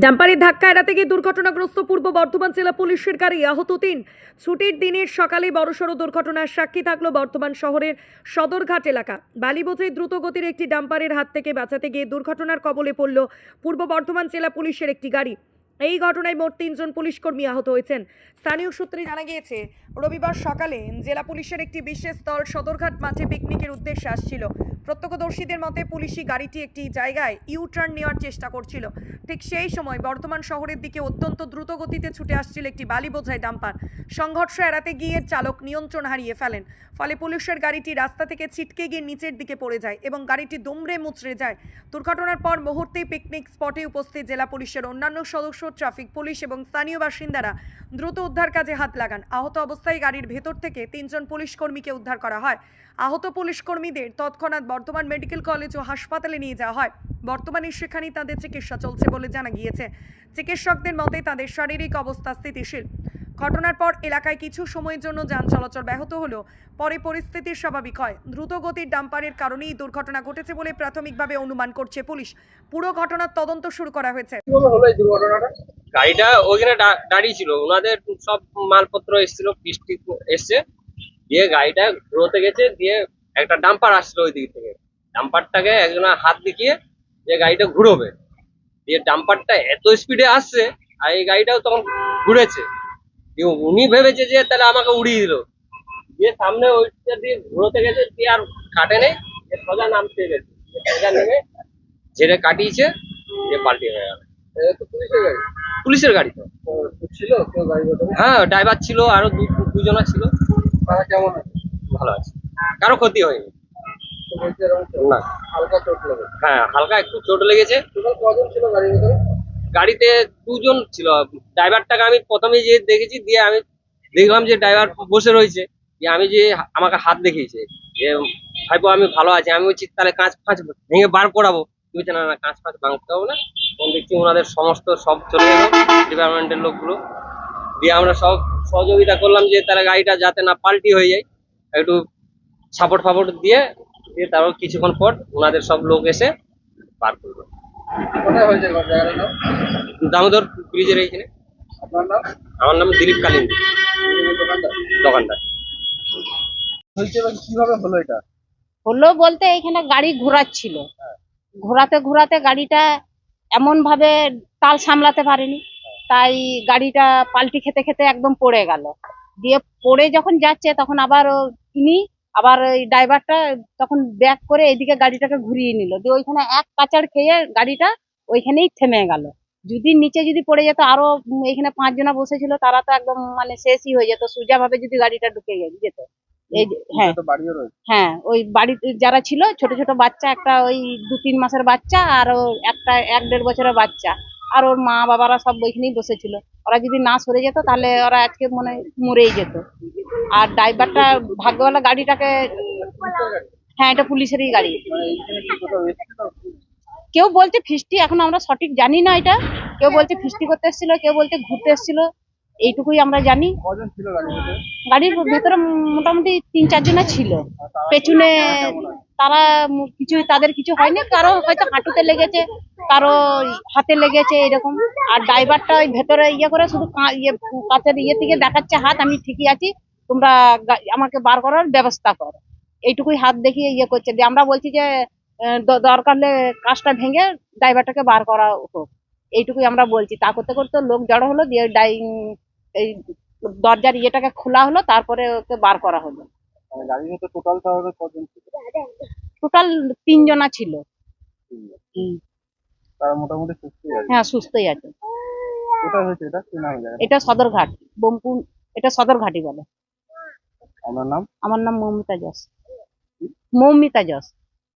ডাম্পারের ধাক্কা এড়াতে গিয়ে দুর্ঘটনাগ্রস্ত পূর্ব বর্ধমান জেলা পুলিশের গাড়ি আহত তিন। ছুটির দিনের সকালে বড়সড় দুর্ঘটনার সাক্ষী থাকল বর্ধমান শহরের সদরঘাট এলাকা। বালিবোঝে দ্রুতগতির একটি ডাম্পারের হাত থেকে বাঁচাতে গিয়ে দুর্ঘটনার কবলে পড়ল পূর্ব বর্ধমান জেলা পুলিশের একটি গাড়ি। এই ঘটনায় মোট তিনজন পুলিশকর্মী আহত হয়েছেন। স্থানীয় সূত্রে জানা গিয়েছে, রবিবার সকালে জেলা পুলিশের একটি বিশেষ দল সদরঘাট মাঠে পিকনিকের উদ্দেশ্যে আসছিল। প্রত্যক্ষদর্শীদের মতে, পুলিশি গাড়িটি একটি জায়গায় ইউ টার্ন নেওয়ার চেষ্টা করছিল। ঠিক সেই সময় বর্তমান শহরের দিকে অত্যন্ত দ্রুত গতিতে ছুটে আসছিল একটি বালি বোঝাই ডাম্পার। সংঘর্ষ এড়াতে গিয়ে চালক নিয়ন্ত্রণ হারিয়ে ফেলেন। ফলে পুলিশের গাড়িটি রাস্তা থেকে ছিটকে গিয়ে নিচের দিকে পড়ে যায় এবং গাড়িটি দুমড়ে মুচড়ে যায়। দুর্ঘটনার পর মুহূর্তেই পিকনিক স্পটে উপস্থিত জেলা পুলিশের অন্যান্য সদস্য, ট্রাফিক পুলিশ এবং স্থানীয় বাসিন্দারা দ্রুত উদ্ধার কাজে হাত লাগান। আহত অবস্থায় গাড়ির ভেতর থেকে তিনজন পুলিশ কর্মীকে উদ্ধার করা হয়। আহত পুলিশ কর্মীদের তৎক্ষণাৎ বর্তমান মেডিকেল কলেজ ও হাসপাতালে নিয়ে যাওয়া হয়। বর্তমানে সেখানেই তাদের চিকিৎসা চলছে বলে জানা গিয়েছে। চিকিৎসকদের মতে তাদের শারীরিক অবস্থা স্থিতিশীল। ঘটনার পর এলাকায় কিছু সময়ের জন্য যান চলাচল ব্যাহত হলেও পরে পরিস্থিতি স্বাভাবিক হয়। দ্রুত গতির ডাম্পারের কারণেই দুর্ঘটনা ঘটেছে বলে প্রাথমিকভাবে অনুমান করছে পুলিশ। পুরো ঘটনার তদন্ত শুরু করা হয়েছে। কীভাবে হলো এই দুর্ঘটনাটা? গাড়িটা ওইখানে দাঁড়িয়ে ছিল। ওনাদের সব মালপত্র এসেছিল বৃষ্টি এসছে। দিয়ে গাড়িটা ঘুরোতে গেছে দিয়ে একটা ডাম্পার আসছিল ওই দিক থেকে। ডাম্পারটাকে একজন হাত দেখিয়ে যে গাড়িটা ঘুরোবে। দিয়ে ডাম্পারটা এত স্পিডে আসছে আর এই গাড়িটাও তখন ঘুরেছে। দিয়ে উনি ভেবেছে যে তাহলে আমাকে উড়িয়ে দিল। দিয়ে সামনে ওইটা দিয়ে ঘুরোতে গেছে দিয়ে আর কাটে নেই সোজা নামতে গেছে। সোজা নেমে ঝেড়ে কাটিয়েছে দিয়ে পাল্টি হয়ে গেল। পুলিশের গাড়ি? তো। ছিল? হ্যাঁ ড্রাইভার ছিল আরও দুজনা ছিল। কেমন আছে? ভালো আছে। কারও ক্ষতি হয়নি। না। হ্যাঁ হালকা একটু চোট লেগেছে। গাড়িতে দুজন ছিল। ড্রাইভারটাকে আমি প্রথমে যে দেখেছি, দিয়ে আমি দেখলাম যে ড্রাইভার বসে রয়েছে। দিয়ে আমি যে আমাকে হাত দেখিয়েছে যে, ভাইপো, আমি ভালো আছি। আমি বলছি, তাহলে কাঁচ ফাঁচ ভেঙে বার করাবো। তুমি না না কাঁচ ফাঁচ ভাঙতে হবে না। তখন দেখছি ওনাদের সমস্ত সব চলে গেল ডিপার্টমেন্টের লোকগুলো। দিয়ে আমরা সব সহযোগিতা করলাম যে, তাহলে গাড়িটা যাতে না পাল্টি হয়ে যায়, একটু সাপোর্ট ফাপোর্ট দিয়ে দিয়ে তারপর কিছুক্ষণ পর ওনাদের সব লোক এসে পার করল। কোথায় হয়েছে দামোদর ব্রিজের এইখানে। আমার নাম দিলীপ কালিন্দি। দোকানদার। কীভাবে হলো এটা? হলো বলতে এখানে গাড়ি ঘোরাচ্ছিল। ঘোরাতে ঘোরাতে গাড়িটা এমন ভাবে তাল সামলাতে পারেনি। তাই গাড়িটা পাল্টি খেতে খেতে একদম পড়ে গেল। দিয়ে পড়ে যখন যাচ্ছে তখন আবার ও ইনি আবার ওই ড্রাইভারটা তখন ব্যাক করে এদিকে গাড়িটাকে ঘুরিয়ে নিল। দিয়ে ওইখানে এক কাচার খেয়ে গাড়িটা ওইখানেই থেমে গেল। যদি নিচে যদি পড়ে যেত আরও এখানে পাঁচজনা বসেছিল তারা তো একদম মানে শেষই হয়ে যেত। সোজা ভাবে যদি গাড়িটা ঢুকে যেত। এই হ্যাঁ। হ্যাঁ ওই বাড়িতে যারা ছিল ছোট ছোট বাচ্চা একটা ওই দু তিন মাসের বাচ্চা আর ও একটা এক দেড় বছরের বাচ্চা। আর ওর মা বাবারা সব ওইখানেই বসেছিল। ওরা যদি না সরে যেত, তাহলে ওরা আজকে মনে মরেই যেত। আর ড্রাইভারটা ভাগ্যওয়ালা গাড়িটাকে হ্যাঁ এটা পুলিশেরই গাড়ি। কেউ বলছে ফিস্টি, এখন আমরা সঠিক জানি না এটা। কেউ বলছে ফিস্টি করতে এসেছিল, কেউ বলছে ঘুরতে এসেছিল। এইটুকুই আমরা জানি। গাড়ির ভেতরে মোটামুটি তিন চারজনা ছিল। পেছনে তারা কিছু, তাদের কিছু হয়নি। কারও হয়তো হাঁটুতে লেগেছে, কারও হাতে লেগেছে এরকম। আর ড্রাইভারটা ওই ভেতরে ইয়ে করে শুধু ইয়ে কাঁচের ইয়ে থেকে দেখাচ্ছে হাত, আমি ঠিকই আছি। তোমরা আমাকে বার করার ব্যবস্থা করো। এইটুকুই হাত দেখিয়ে ইয়ে করছে। দিয়ে আমরা বলছি যে দরকার হলে কাজটা ভেঙে ড্রাইভারটাকে বার করা হোক। এইটুকুই আমরা বলছি। তা করতে করতে লোক জড়ো হলো, দিয়ে ডাই, এই দরজার ইয়েটাকে খোলা হলো, তারপরে ওকে বার করা হলো। মানে টোটাল তাহলে কজন টোটাল তিনজনা ছিল। তারা মোটামুটি আছে। হ্যাঁ সুস্থই আছে। কোথায় হয়েছে এটা? কি নাম জায়গা এটা সদরঘাট বোমপুর এটা সদরঘাটই বলে। আমার নাম? আমার নাম মৌমিতা জস মৌমিতা জস